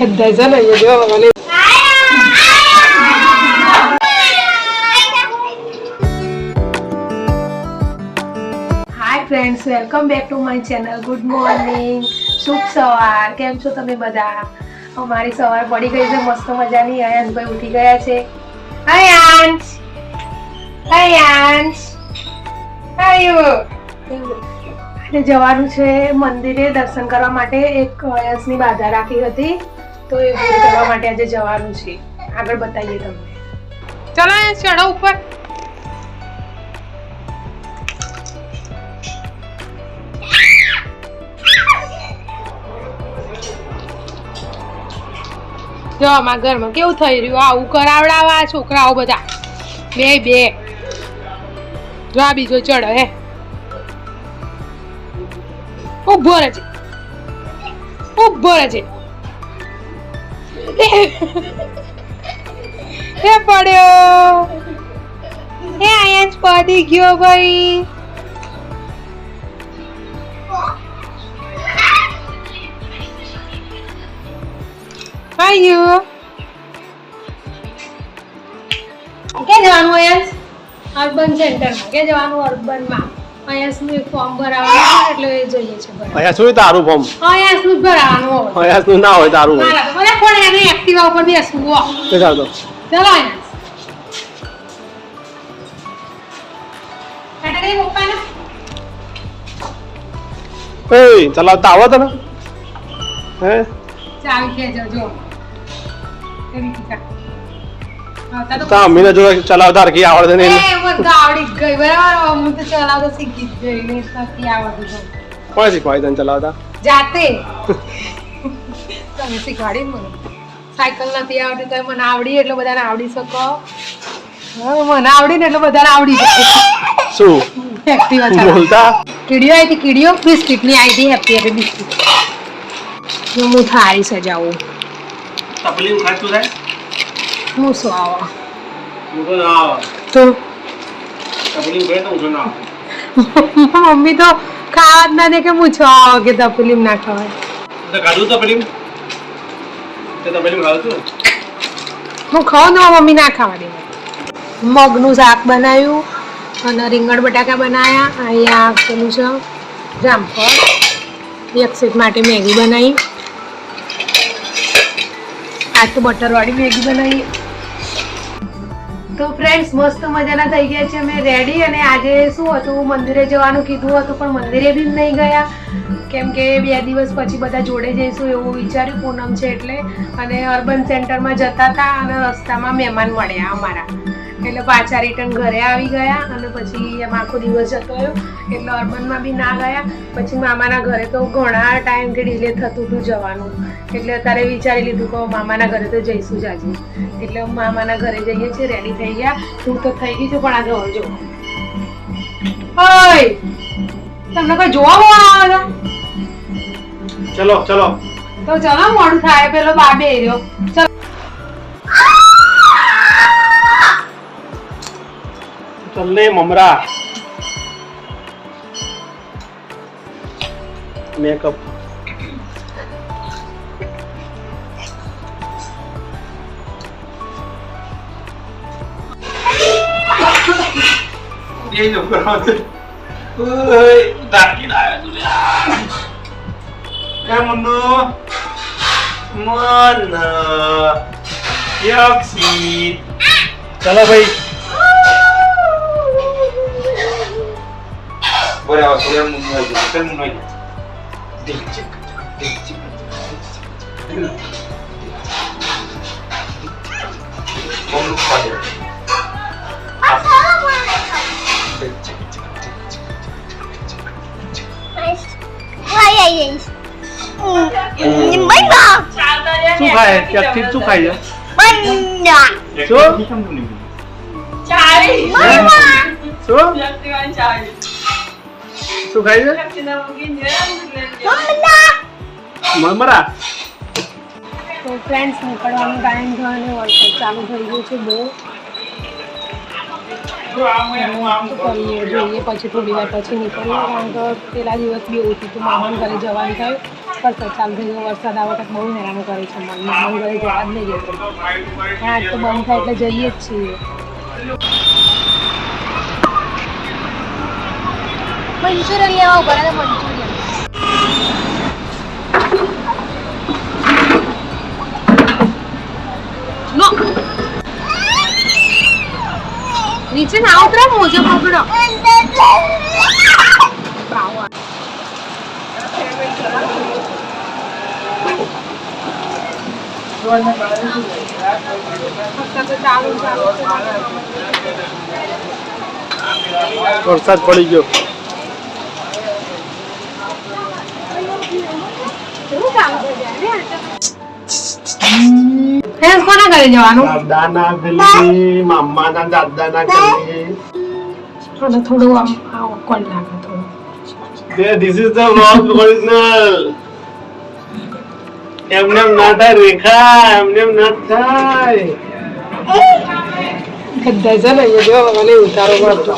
બધા છે ને જો મને hi friends welcome back to my channel good morning શુભ સવાર કેમ છો તમે બધા? અમારી સવાર પડી ગઈ છે. મસ્ત મજાની. અયાંશભાઈ ઉઠી ગયા છે. અયાંશ અયાંશ આયુ. આજે જવાનું છે મંદિરે દર્શન કરવા માટે એક અયાંશની બાધા રાખી હતી. તો એ કરવા માટે આજે જવાનું છે. આગળ બતાવીએ તમને. ચલો એ ચડો ઉપર. જો ઘરમાં કેવું થઈ રહ્યું? આવું કરાવડાવા છોકરાઓ બધા. બે બે. જો, આ બીજો ચડો હે. ઊભો રહેજે. ઊભો રહેજે. એ પડ્યો. હે જ પડી ગયો ભાઈ. આઈ યુ ક્યાં જવાનું અર્બન સેન્ટરમાં. કે જવાનું અર્બનમાં? અયસનું ફોર્મ ભરાવાનું એટલે જોઈએ છે અહીંયા શું તારું ફોર્મ અયસનું જ ભરાવાનું હોય. અહીંયા શું ના હોય તારું હોય મારા તો મને કોણ એને એક્ટિવા ઉપર બેસવું હો બેસાડ દો ચલો અયસ કઈ ચલાવતા આવડે તને. હે? ચાવી ખેંચો જો. ચલાવતા હરખી આવડે ને બધું આવડી ગઈ. બરાબર? હું તો ચલાવતા શીખી જ ગઈ. નથી આવડતું કોણ શીખવાડી તને ચલાવતા? જાતે. તમે શીખવાડી મને. સાયકલ નથી આવડતી તો મને આવડી એટલે બધાને આવડી શકો. મને આવડી ને એટલે બધાને આવડી શકે શું? એક્ટિવા બોલતા? કીડીઓ આવી હતી કીડીઓ? બિસ્કિટની આવી હતી હેપી હેપી બિસ્કિટ. હું થાળી સજાવું. ખાતું થાય? હું શું આવો? હું તો મમ્મી તો ખાવા જ ના દે કે મૂછો આવો કે તપલીમ ના ખવાય. તો તે હું ખાઉં ને મમ્મી ના ખાવા દે મગનું શાક બનાવ્યું અને રીંગણ બટાકા બનાવ્યા અહીંયા પેલું છે જામફળ. એક સેટ માટે મેગી બનાવી. તો બટરવાળી મેગી બનાવી. તો ફ્રેન્ડ્સ મસ્ત મજાના થઈ ગયા છે અમે રેડી અને આજે શું હતું? મંદિરે જવાનું કીધું હતું, પણ મંદિરે બી નહીં ગયા. કેમ કે બે દિવસ પછી બધા જોડે જઈશું એવું વિચાર્યું, પૂનમ છે એટલે. અને અર્બન સેન્ટરમાં જતા હતા અને રસ્તામાં મહેમાન મળ્યા અમારા. એટલે પાછા રિટર્ન ઘરે આવી ગયા અને પછી એમ આખો દિવસ જતો રહ્યો એટલે અર્બનમાં બી ના ગયા. પછી મામાના ઘરે તો ઘણા ટાઈમથી ડિલે થતું હતું જવાનું. એટલે અત્યારે વિચારી લીધું કે મામાના ઘરે તો જઈશું જ આજે. એટલે મામાના ઘરે જઈએ છીએ રેડી થઈ ગયા. હું તો થઈ ગઈ છું પણ આજે હોજો ઓય! તમને કોઈ જોવા આવે ચલો ચલો. તો ચલો મોડું થાય. પેલો બાબે રહ્યો. ચલો. चलने ममरा makeup đi được rồi. Ơi đặt cái đại rồi em muốn nữa muốn giờ giấc gì chào là ওরে আবার তোর মনে হয় তোর মনে হয় দেখছি দেখছি কোন খাবে Chú. Chú. Chú. Chú. શું ખાય છે. મરમરા તો ફ્રેન્ડ્સ નીકળવાનું ટાઈમ થયો અને વરસાદ ચાલુ થઈ ગયો છે બહુ. કરીએ જોઈએ પછી થોડી વાર પછી નીકળીએ. કારણ કે પેલા દિવસ બી ઓછું હતું મામાના ઘરે જવાનું થયું વરસાદ ચાલુ થઈ ગયો. વરસાદ આ વખત બહુ હેરાન કરે છે મને મામાના ઘરે જવા જ નહીં આજ તો બંધ થાય એટલે જઈએ જ છીએ. મંચુરિયન લેવા ઊભા રહ્યા મંચુરિયન નો નીચે ના ઉતરો મોજો પકડો વરસાદ પડી ગયો. ફ્રેન્ડ્સ કોના ઘરે જવાનું? દાદાના ગલી મમ્માના દાદાના ગલી થોડું થોડું આમ awkward લાગે થોડું. This is the vlog original એમને એમ ના થાય રેખા એમને એમ ના થાય. ગદ્દા છે ને મને ઉતારો પડતો.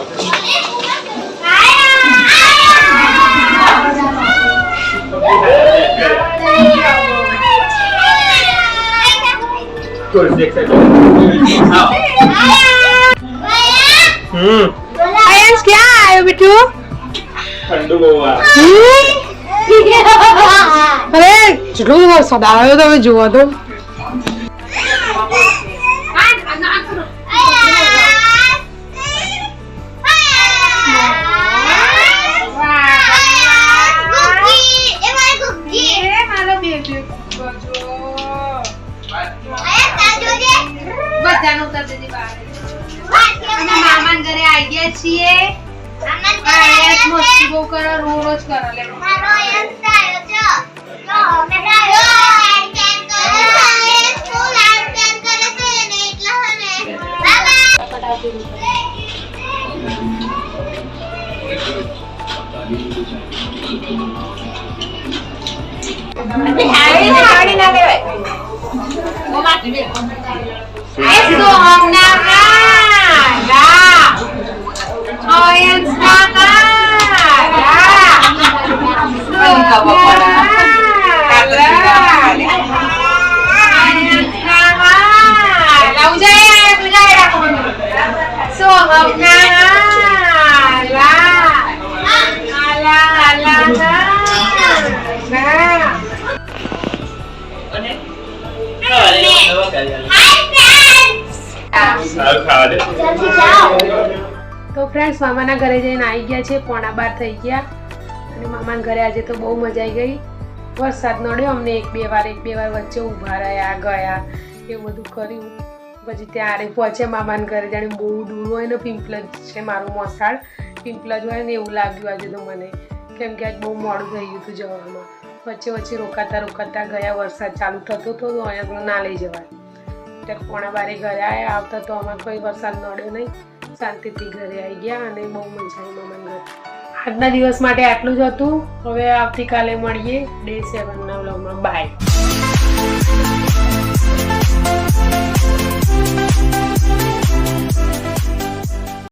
હમ આયન્સ ક્યાં આવ્યો બેટુ ઠંડુ બહુ આ અરે કેટલો વરસાદ આવ્યો તમે જુઓ તો બધાનું દીધી બહાર અમે મામાના ઘરે આવી ગયા છીએ. આયન્સ મસ્તી બહુ કરો રોજ રોજ કરો લે. સારું ખાવા દે તો Esco Hồng nè. ફ્રેન્ડ્સ મામાના ઘરે જઈને આવી ગયા છે પોણા બાર થઈ ગયા. અને મામાના ઘરે આજે તો બહુ મજા આવી ગઈ. વરસાદ નડ્યો અમને એક બે વાર એક બે વાર વચ્ચે ઊભા રહ્યા ગયા એવું બધું કર્યું. પછી ત્યારે પહોંચે મામાના ઘરે જાણે બહુ દૂર હોય ને પિંપલજ છે મારું મોસાળ. પિંપલજ હોય ને એવું લાગ્યું આજે તો મને. કેમ કે આજ બહુ મોડું થઈ ગયું હતું જવામાં. વચ્ચે વચ્ચે રોકાતા રોકાતા ગયા વરસાદ ચાલુ થતો હતો તો અહીંયા ના લઈ જવાય. ત્યારે પોણા બારે ઘરે આવ્યા આવતા તો અમારે કોઈ વરસાદ નડ્યો નહીં. શાંતિથી ઘરે આવી ગયા અને બહુ મજા આવી મમ્મી આજના દિવસ માટે આટલું જ હતું. હવે આવતીકાલે મળીએ. ડે સેવનના વ્લોગમાં બાય